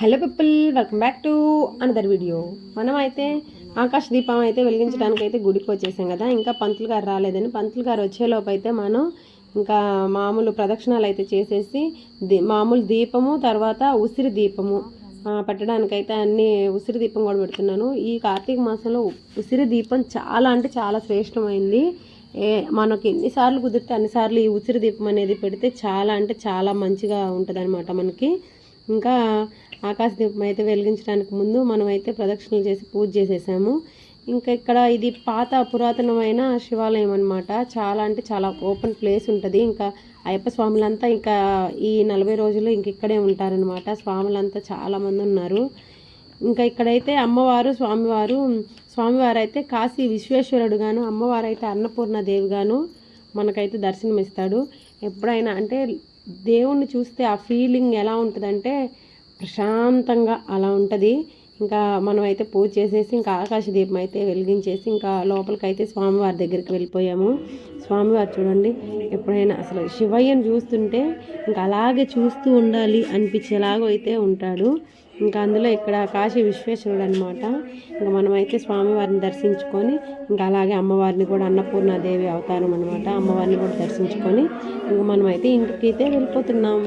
Hello people welcome back to another video మనం అయితే ఆకాశ దీపం అయితే వెలిగించడానికి అయితే గుడికి వచ్చేసాం కదా. ఇంకా పంతులు గారు రాలేదని పంతులు గారు వచ్చేలోపు అయితే మనం ఇంకా మామూలు ప్రదక్షిణాలు అయితే చేసేసి మామూలు దీపము తర్వాత ఉసిరి దీపము పెట్టడానికైతే అన్ని ఉసిరి దీపం కూడా పెడుతున్నాను. ఈ కార్తీక మాసంలో ఉసిరి దీపం చాలా అంటే చాలా శ్రేష్టమైంది. ఏ మనకి ఎన్నిసార్లు కుదిరితే అన్నిసార్లు ఈ ఉసిరి దీపం అనేది పెడితే చాలా అంటే చాలా మంచిగా ఉంటుంది మనకి. ఇంకా ఆకాశ దీపం అయితే వెలిగించడానికి ముందు మనమైతే ప్రదక్షిణలు చేసి పూజ చేసేసాము. ఇంకా ఇక్కడ ఇది పాత పురాతనమైన శివాలయం అనమాట చాలా అంటే చాలా ఓపెన్ ప్లేస్ ఉంటుంది. ఇంకా అయ్యప్ప స్వాములంతా ఇంకా ఈ నలభై రోజులు ఇంక ఇక్కడే ఉంటారనమాట స్వాములంతా చాలామంది ఉన్నారు. ఇంకా ఇక్కడైతే అమ్మవారు స్వామివారు స్వామివారు అయితే కాశీ విశ్వేశ్వరుడు గాను అమ్మవారు అయితే అన్నపూర్ణదేవి గాను మనకైతే దర్శనమిస్తాడు. ఎప్పుడైనా అంటే దేవుణ్ణి చూస్తే ఆ ఫీలింగ్ ఎలా ఉంటుందంటే ప్రశాంతంగా అలా ఉంటుంది. ఇంకా మనమైతే పూజ చేసేసి ఇంకా ఆకాశ దీపం అయితే వెలిగించేసి ఇంకా లోపలికైతే స్వామివారి దగ్గరికి వెళ్ళిపోయాము. స్వామివారు చూడండి ఎప్పుడైనా అసలు శివయ్యను చూస్తుంటే ఇంకా అలాగే చూస్తూ ఉండాలి అనిపించేలాగా అయితే ఉంటాడు. ఇంకా అందులో ఇక్కడ కాశీ విశ్వేశ్వరుడు అనమాట ఇంకా మనమైతే స్వామివారిని దర్శించుకొని ఇంకా అలాగే అమ్మవారిని కూడా అన్నపూర్ణాదేవి అవతారం అనమాట అమ్మవారిని కూడా దర్శించుకొని ఇంకా మనమైతే ఇంటికి అయితే వెళ్ళిపోతున్నాం.